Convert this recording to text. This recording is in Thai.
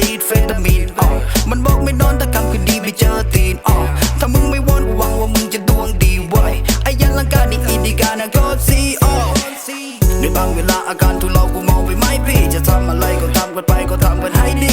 ดีดเฟตามีนออกมันบอกไม่นอนแต่คำคืนดีไม่เจอตีนออกถ้ามึงไม่วอนกูหวังว่ามึงจะดวงดีไว้ไอ้ยันลังกานี่อินดีกานะก็ซีออกในบางเวลาอาการทุเลากูมองไปไหมพี่ จะทำอะไรก็ทำกันไปก็ทำกันให้ดี